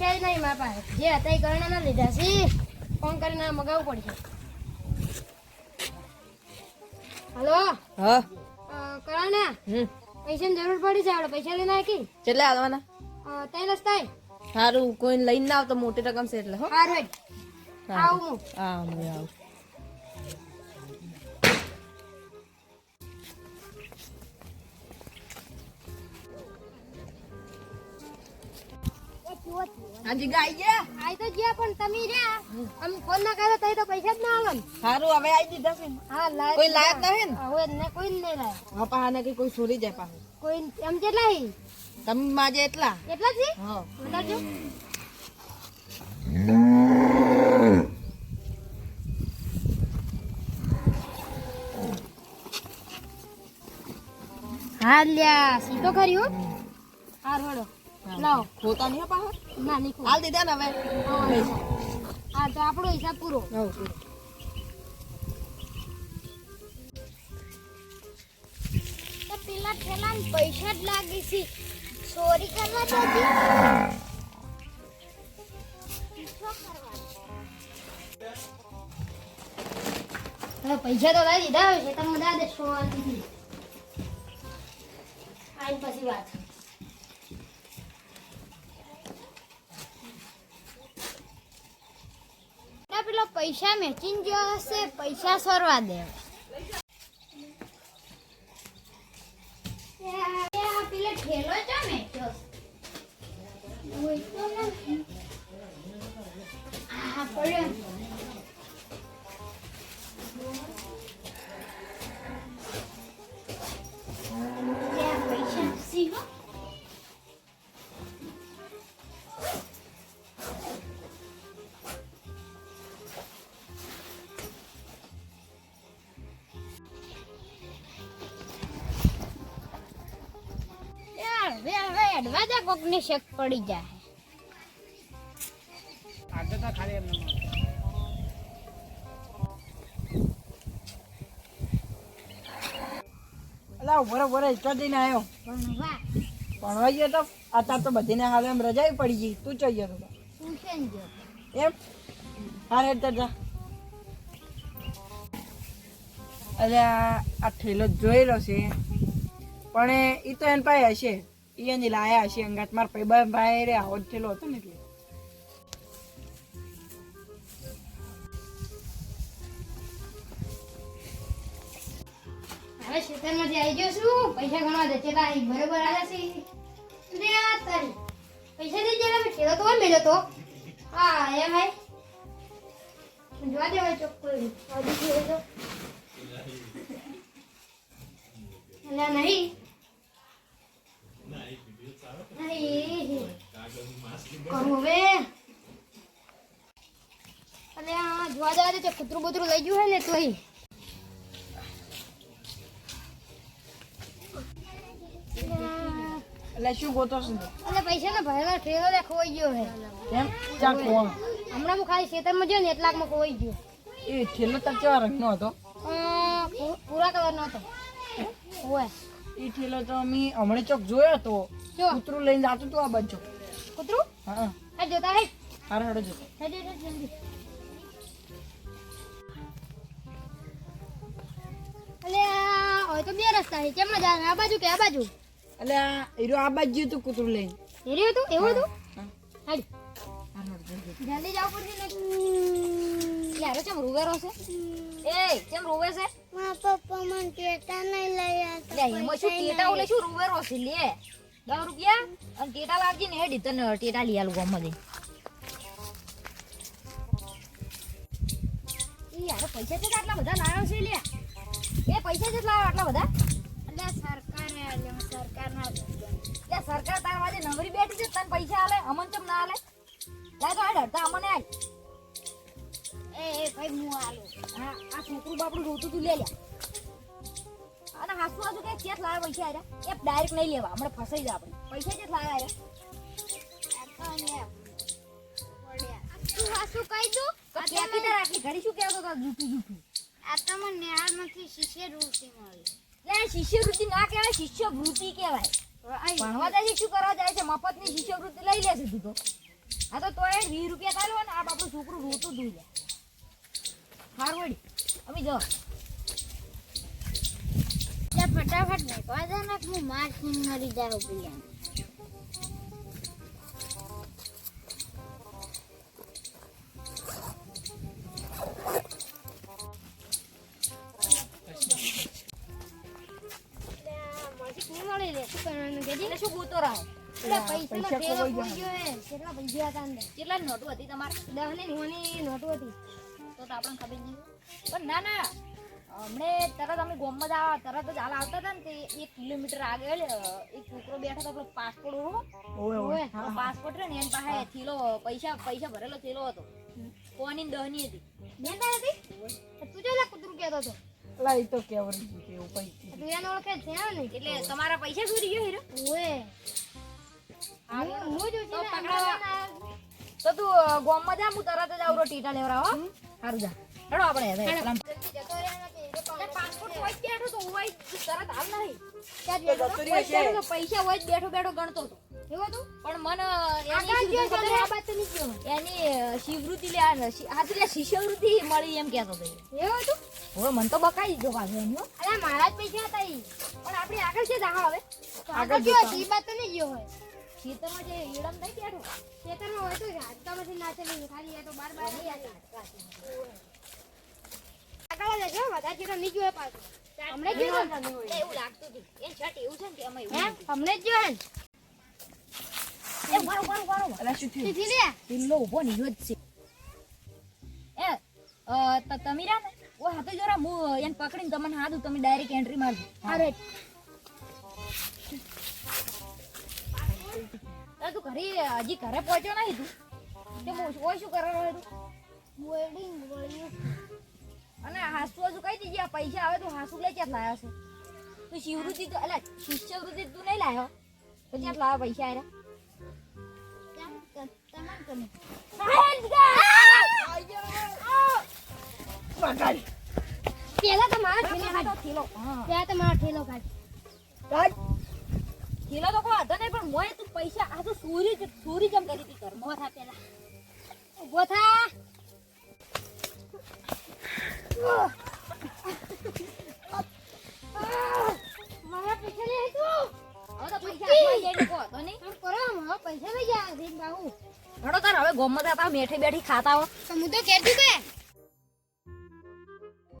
પૈસા નહીં મારા પાસે. જે હતા એ કરણાના લીધા છે. ફોન કરીને મગાવવું પડશે. હલો? હા. કરણા પૈસાની જરૂર પડી છે આપણે પૈસા લઈને આવી કેટલે આવવાના તૈન રસ્તા સારું કોઈ લઈને ના આવતો મોટી રકમ છે એટલે હો. સારું આવું હા. હું આવું. હાજી ગાઈ ગયા? આઈ તો ગયા પણ તમે રહ્યા. આમ ફોન ના કર્યો તઈ તો પૈસા જ ના આવે સારું હવે આઈ દીધા છે ને. હા લાય કોઈ લાયક નહીં ને? હવે ને કોઈ ને લાય. હા પાને કે કોઈ ચોરી જાય પાછું. કોઈ એમ જે હી? તમે માજે એટલા? એટલા છે હા? બતાજો હા લ્યા સીધો ખરી હો? હળો લાવો. ખોતા નહીં હો પાછા? ના નીકળો હાલ દીધા ને હવે? હા તો આપણો હિસાબ પૂરો. તો પેલા પેલા પૈસા જ લાગી છે. ચોરી કરવા જતી હવે પૈસા તો લાવી દીધા છે તમે બધા દે સો દીધી આઈ પછી વાત ના પેલો પૈસા મેચીને જો હશે પૈસા સરવા દે. પડ્યો. હવે અડવા દે શક પડી જાય અલા બરો બરો ચો જઈને આવ્યો પણ વાહ ભણવા. ગયો તો અત્યારે તો બધીને હાલ એમ રજાઈ પડી ગઈ. તું ચો ગયો તો? એમ? હારે જા. અરે આ થેલો જોયેલો છે. પણ એ તો એને પાસે હશે. એ એની લાયા હશે અંગાત. મારા પૈબા ભાઈ રે આવો જ હતો ને એટલે. હવે ખેતરમાંથી આવી ગયો છું. પૈસા ગણવા દે. ચેલા અહીં બરોબર આવે છે. લે આ તારી. પૈસા દે જરા મેં ખેલો તો મેં તો. હા એ ભાઈ. જોવા દે ભાઈ ચોખ્ખો હજી ખેલો તો નહીં. હવે? જોવા જવા દે કૂતરું બૂતરું લઈ ગયું હે ને તોય એટલે શું ગોતો છે? અને પૈસા ને ભરેલા ઠેલો ખોઈ ગયો હે. એમ ચા કોણ હમણાં હું ખાલી ખેતરમાં ગયો ને એટલાકમાં ખોઈ ગયો. એ ઠેલો કેવા રંગનો હતો? પૂરા કલરનો હતો. ઓય એ ઠેલો તો અમે હમણાં ચોક જોયો હતો. કૂતરું લઈને જાતું હતું આ બચ્ચો કૂતરું? હા. હા જોતા હે? હાર હડો જતો. જલ્દી. અલે હોય તો બે રસ્તા છે. કેમ જા આ બાજુ કે આ બાજુ? અલે હીરો આ બાજુ ગયું હતું કૂતરું લઈને. હીરો હતું? એવું હતું. હેડ જલ્દી. જાવ પડશે ને. યાર ચમ રૂવેરો છે? એ કેમ રૂવે છે? મા પપ્પા મને ટેટા નહીં લઈ લે એમાં શું ટેટા ઓલે શું રૂવેરો છે લે? દસ રૂપિયા? અને ટેટા લાવજે ને હેડી તને ટેટા લઈ આલું ગામમાં જઈને યાર પૈસા છે આટલા બધા લાવ્યો છે લે એ પૈસા છે લાવ્યો આટલા બધા? એટલે સરકારે સરકાર સરકારના લે સરકાર તારા વાજે નવરી બેઠી છે તને પૈસા આલે અમન ચમ ના આલે? લાય તો હાડ હડતા અમને આલ એ એ ભાઈ હું આલું. હા આ છોકરું બાપડું રોતું તું લે. હાસુ હાસુ કે ક્યાં લાવ્યા પૈસા આર્યા એ ડાયરેક્ટ નહીં લેવા હમણાં ફસાઈ જાય આપણે. પૈસા ક્યાં લાવ્યા આર્યા આ તો તું હાસુ કહી દઉં? તો ક્યાંથી ઘડી શું કહેતો હતો? જૂઠું જૂઠું આ તો મને નિહાળમાંથી શીશે મળી. લે શિષ્યવૃત્તિ ના કહેવાય શિષ્યવૃત્તિ કહેવાય. ભણવા જાય શું કરવા જાય છે? મફતની શિષ્યવૃત્તિ લઈ લે તું તો. હા તો તોય વીસ રૂપિયા તાલો ને આ બાપડું છોકરું રોતું દૂધ જાય હારું અમે જો ત્યાં ફટાફટ નીકળવા દે ને હું માર છીન મરી જાઉં પેલા કેટલા પૈસા હતા અંદર? કેટલા નોટો હતી તમારે? દસની નોટો હતી. તો તો આપણને ખબર નહીં. પણ ના ના. હમણે તરત અમે ગોમમાં જ આવા તરત જ હાલ આવતા હતા ને તે એક કિલોમીટર આગળ એક છોકરો બેઠો હતો પાસપોર્ટ ઓળો પાસપોર્ટ રહ્યો ને એની પાસે થેલો પૈસા પૈસા ભરેલો થેલો હતો. કોની દહની હતી. બેટા હતી તું જો કૂતરું કહેતો હતો? અલા ઈ તો કેવર કેવું પૈકી તું એને ઓળખે છે ને? એટલે તમારા પૈસા ચોરી ગયો હીરો? ઓએ હું હું જો તો પકડાવા. તો તું ગોમમાં જા હું તરત જ આવરો ટીટા લેવરા હો. સારું જા. હેડો આપણે હવે જલ્દી જતો રહે ને કે એ તો પાસપોર્ટ હોય બેઠો તો હોય તરત હાલ નહીં ક્યાં તો બેઠો જતો હતો? રહ્યો છે. બેઠો તો પૈસા હોય બેઠો બેઠો ગણતો હતો એવું હતું પણ મને એની ગયો શું છે ખબર ને આ હે? બાત તો નહીં ગયો એની અ, શિવવૃત્તિ લે આ શિ- આ તો લે શિષ્યવૃત્તિ મળી એમ કહેતો હતો એવું હતું હવે મને તો બકાઈ દીધો પાછો હો. અરે મારા જ પૈસા હતા ઈ પણ આપણે આગળ છે જા હવે આગળ ગયો જતા. ઈ તો નહીં ગયો હોય ખેતરમાં જે ઈડમ નહીં બેઠો ખેતરમાં હોય તો હાથકામાંથી નાચેલી ખાલી એ તો બાર બાર નહીં હતા આગળ જ હશે, વધારે ખેતર નહીં ગયો હોય પાછું. હમણાં જ ગયો હતો. એટલે એવું લાગતું હતું. એ શર્ટ એવું છે ને કે એમાં એવું હતું. જ ગયો એ વારો વારો વારો અલા શું થયું? લે. પિલ્લો ઊભો નીકળ્યો જ છે. એ અ, ત- તમે રહ્યા ને? ઓ હાથે જરા હું એને પકડીને તમને હાથું તમે ડાયરેક્ટ એન્ટ્રી મારજો અરે, અરે તું ઘરે હજી ઘરે પહોંચ્યો નહીં તું? કે હું શું કરે રહ્યો તું? અને હાસુ હાસુ કઈ દીધી આ પૈસા આવે તું હાસુ લઈ ક્યાં લાવ્યો છે? તું શિવૃત્તિ તો એટલે શિષ્યવૃત્તિ તું નહીં લાવ્યો તો ક્યાં લાવ્યો પૈસા આરે ત્યાં ત- તમારે તમે પકડ પેલા તો મારા ઠેલો. કાઢ. થેલો હા. પેલા તો મારો ઠેલો કાઢ. કાઢ. તો કોઈ હતો નહીં પણ મોય તું પૈસા આ તો સુરી સુરી કેમ કરી હતી ઘરમાં. થા પેલા. ઊભો થા. ગોમમાં જતા મેઠે બેઠી ખાતા હો. તો હું તો કહેતી કે